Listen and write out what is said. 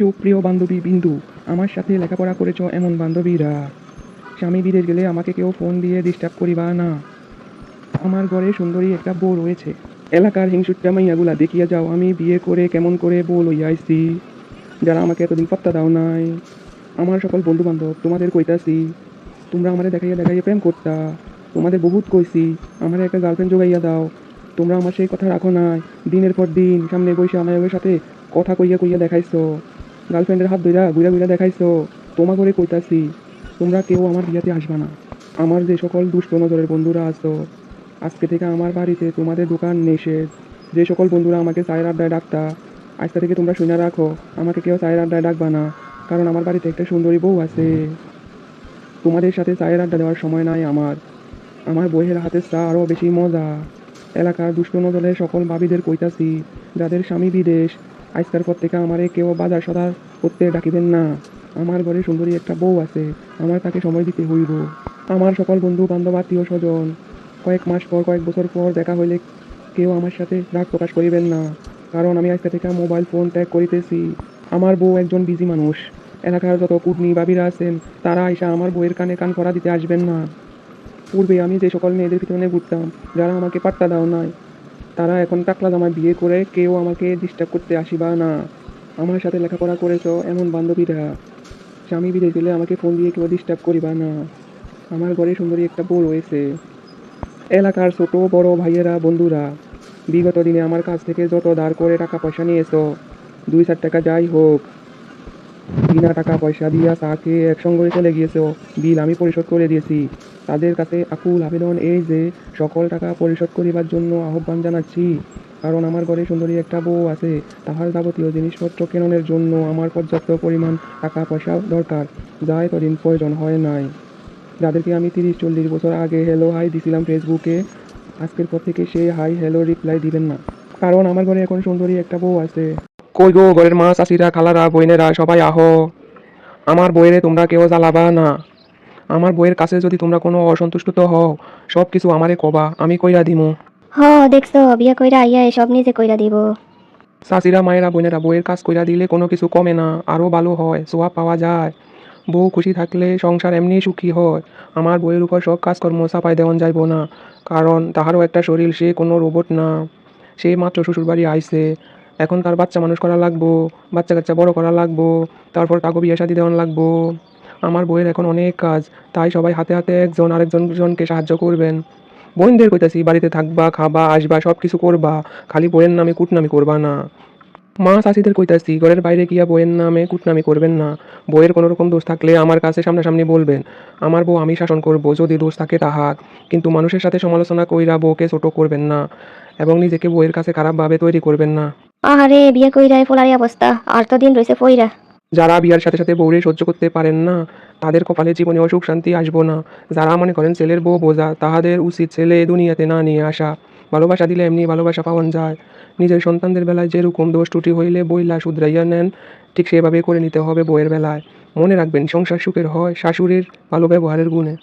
সুপ্রিয় বান্ধবী বিন্দু, আমার সাথে লেখাপড়া করেছ এমন বান্ধবীরা। স্বামী বিদেশ গেলে আমাকে কেউ ফোন দিয়ে ডিস্টার্ব করিবা না। আমার ঘরে সুন্দরী একটা বউ রয়েছে। এলাকার হিংসুট্টা মাইয়াগুলা দেখিয়া যাও, আমি বিয়ে করে কেমন করে বউ লইয়া আইছি। যারা আমাকে এতদিন পাত্তা দাও নাই। আমার সকল বন্ধু বান্ধব তোমাদের কইতাছি, তোমরা আমারে দেখাইয়া দেখাইয়া প্রেম করতা। তোমাদের বহুত কইছি, আমার একটা গার্লফ্রেন্ড জোগাইয়া দাও। তোমরা আমার সেই কথা রাখো নাই। দিনের পর দিন সামনে বসে আমার সাথে কথা কইয়া কইয়া দেখাইছো। গার্লফ্রেন্ডের হাত ধইরা ঘুরা ঘুরা দেখাইছো তোমা করে কইতাছি, তোমরা কেউ আমার বিয়াতে আসবা না। আমার যে সকল দুষ্ট নজরের বন্ধুরা আছো আজকে থেকে আমার বাড়িতে তোমাদের দোকান নিষেধ যে সকল বন্ধুরা আমাকে চায়ের আড্ডায় ডাকতা আজকে থেকে তোমরা শুনে রাখো, আমাকে কেউ চায়ের আড্ডায় ডাকবা না, কারণ আমার বাড়িতে একটা সুন্দরী বউ আছে। তোমাদের সাথে চায়ের আড্ডা দেওয়ার সময় নাই আমার। আমার বইয়ের হাতের চা আরও বেশি মজা। এলাকার দুষ্ট নজরের সকল ভাবিদের কইতাছি, যাদের স্বামী বিদেশ আজকার পর থেকে আমারে কেউ বাজার সদার করতে ডাকিবেন না। আমার ঘরে সুন্দরী একটা বউ আছে, আমার তাকে সময় দিতে হইব। আমার সকল বন্ধু, বান্ধব, আত্মীয়, স্বজন, কয়েক মাস পর, কয়েক বছর পর দেখা হইলে কেউ আমার সাথে রাগ প্রকাশ করিবেন না। কারণ আমি আজকে থেকে মোবাইল ফোন ত্যাগ করিতেছি। আমার বউ একজন বিজি মানুষ। এলাকার যত কুটনি বাবিরা আছেন, তারা এসে আমার বউয়ের কানে কান করা দিতে আসবেন না। পূর্বে আমি যে সকল মেয়েদের পিছনে ঘুরতাম, যারা আমাকে পাত্তা দাও নাই তারা এখন টাকলা জামায় বিয়ে করে কেউ আমাকে ডিস্টার্ব করতে আসিবা না। আমার সাথে লেখাপড়া করেছ এমন বান্ধবীরা। স্বামী বিদেশ গেলে আমাকে ফোন দিয়ে কেউ ডিস্টার্ব করিবা না। আমার ঘরে সুন্দরী একটা বউ রয়েছে। এলাকার ছোট, বড় ভাইয়েরা, বন্ধুরা, বিগত দিনে আমার কাছ থেকে যত ধার করে টাকা পয়সা নিয়েছো, দুই চার টাকা যাই হোক, বিনা টাকা পয়সা দিয়া তাকে একসঙ্গে চলে গিয়েছো, বিল আমি পরিশোধ করে দিয়েছি। তাদের কাছে আকুল আবেদন এই যে সকল টাকা পরিশোধ করিবার জন্য আহ্বান জানাচ্ছি। কারণ আমার ঘরে সুন্দরী একটা বউ আছে, তাহার যাবতীয় জিনিসপত্র কেননের জন্য আমার পর্যাপ্ত পরিমাণ টাকা পয়সা দরকার, যা এতদিন প্রয়োজন হয় নাই। যাদেরকে আমি তিরিশ, চল্লিশ বছর আগে হ্যালো হাই দিছিলাম ফেসবুকে আজকের পর থেকে সেই হাই হ্যালো রিপ্লাই দিবেন না। কারণ আমার ঘরে এখন সুন্দরী একটা বউ আছে। কই গো, ঘরের মা, চাষিরা, খালারা বইনেরা সবাই আহ। আমার বইয়েরে তোমরা কেউ জ্বালাবা না। আমার বইয়ের কাছে যদি তোমরা কোনো অসন্তুষ্ট তো হও সব কিছু আমারে কবা আমি কইরা দিমু। হ দেখছ বিয়া কইরা আইয়া সব নিজে কইরা দিব। চাষিরা মায়েরা বোনেরা বইয়ের কাজ কইরা দিলে কোনো কিছু কমে না আরও ভালো হয় সোয়া পাওয়া যায়। বউ খুশি থাকলে সংসার এমনি সুখী হয় আমার বইয়ের উপর সব কাজকর্ম চাপাই দেওয়ান যাইব না কারণ তাহারও একটা শরীর সে কোনো রোবট না। সে মাত্র শ্বশুরবাড়ি আইসে এখন তার বাচ্চা মানুষ করা লাগবো বাচ্চা কাচ্চা বড় করা লাগবো তারপর তাকে বিয়ে শাদি দেওয়ান লাগবো। আমার বইয়ের এখন অনেক কাজ, তাই সবাই হাতে হাতে একজন আরেকজন জনকে সাহায্য করবেন। বোনদের কইতাছি, বাড়িতে থাকবা, খাবা, আসবা সব কিছু করবা, খালি বইয়ের নামে কুটনামি করবা না। মা চাষিদের কইতাছি, ঘরের বাইরে গিয়া বইয়ের নামে কুটনামি করবেন না। বইয়ের কোনো রকম দোষ থাকলে আমার কাছে সামনাসামনি বলবেন, আমার বউ, আমি শাসন করব, যদি দোষ থাকে তাহাক। কিন্তু মানুষের সাথে সমালোচনা কইরা বউকে ছোট করবেন না এবং নিজেকে বইয়ের কাছে খারাপভাবে তৈরি করবেন না। আহারে, বিয়ে কইরাই ফোলারি অবস্থা, আর তো দিন রয়েছে ফইরা। যারা বিয়ার সাথে সাথে বউরে সহ্য করতে পারেন না, তাদের কপালে জীবনে অসুখ শান্তি আসব না। যারা মনে করেন ছেলের বউ বোঝা, তাহাদের উচিত ছেলে দুনিয়াতে না নিয়ে আসা। ভালোবাসা দিলে এমনি ভালোবাসা পাওয়ান যায়। নিজের সন্তানদের বেলায় যেরকম দোষ ত্রুটি হইলে বইলা শুধরাইয়া নেন, ঠিক সেভাবে করে নিতে হবে বইয়ের বেলায়। মনে রাখবেন, সংসার সুখের হয় শাশুড়ির ভালো ব্যবহারের গুণে।